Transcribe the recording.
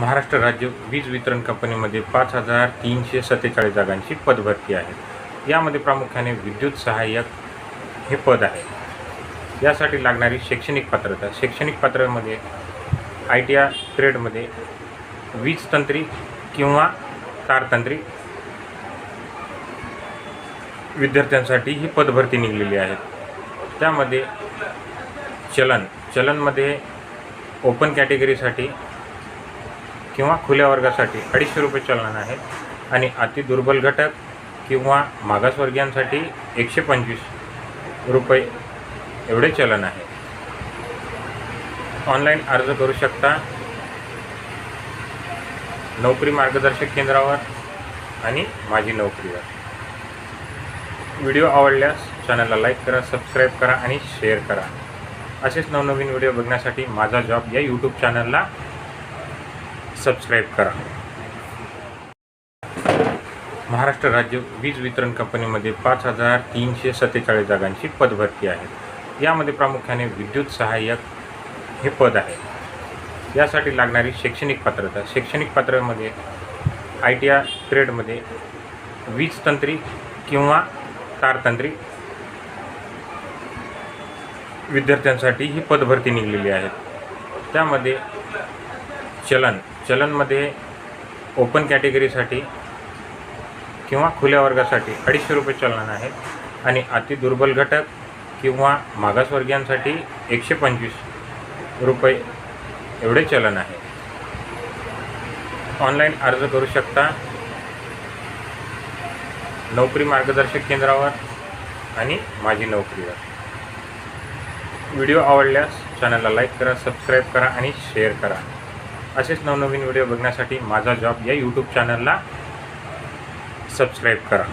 महाराष्ट्र राज्य वीज वितरण कंपनीमध्ये पाच हजार तीनशे सत्तेचाळीस जागांची पदभरती आहे. यामध्ये प्रामुख्याने विद्युत सहाय्यक हे पद आहे. यासाठी लागणारी शैक्षणिक पात्रता शैक्षणिक पात्रमध्ये आय टी आर ट्रेडमध्ये वीज तंत्री किंवा तारतंत्री विद्यार्थ्यांसाठी ही पदभरती निघलेली आहे. त्यामध्ये चलन चलनमध्ये ओपन कॅटेगरीसाठी किंवा खुल्या वर्गासाठी अडीचशे रुपये चलन आहे. आणि अति दुर्बल घटक किंवा मागासवर्गीयांसाठी एकशे पंचवीस रुपये एवढे चलन आहे. ऑनलाईन अर्ज करू शकता. नोकरी मार्गदर्शक केंद्रावर आणि माझी नोकरीवर. व्हिडिओ आवडल्यास चॅनलला लाईक करा सबस्क्राईब करा आणि शेअर करा. असेच नवनवीन व्हिडिओ बघण्यासाठी माझा जॉब या यूट्यूब चॅनलला सबस्क्राईब करा. महाराष्ट्र राज्य वीज वितरण कंपनीमध्ये पाच हजार तीनशे सत्तेचाळीस जागांची पदभरती आहे. यामध्ये प्रामुख्याने विद्युत सहाय्यक हे पद आहे. यासाठी लागणारी शैक्षणिक पात्रता शैक्षणिक पात्रामध्ये आय टी आर ट्रेडमध्ये वीज तंत्री किंवा तारतंत्री विद्यार्थ्यांसाठी ही पदभरती निघलेली आहे. त्यामध्ये चलन चलनमध्ये ओपन कॅटेगरीसाठी किंवा खुल्या वर्गासाठी अडीचशे रुपये चलन आहे आणि अति दुर्बल घटक किंवा मागासवर्गीयांसाठी एकशे पंचवीस रुपये एवढे चलन आहे. ऑनलाईन अर्ज करू शकता. नोकरी मार्गदर्शक केंद्रावर आणि माझी नोकरीवर. व्हिडिओ आवडल्यास चॅनलला लाईक करा सबस्क्राईब करा आणि शेअर करा. असेच नवनवीन व्हिडिओ बघण्यासाठी माझा जॉब या यूट्यूब चॅनलला सबस्क्राईब करा.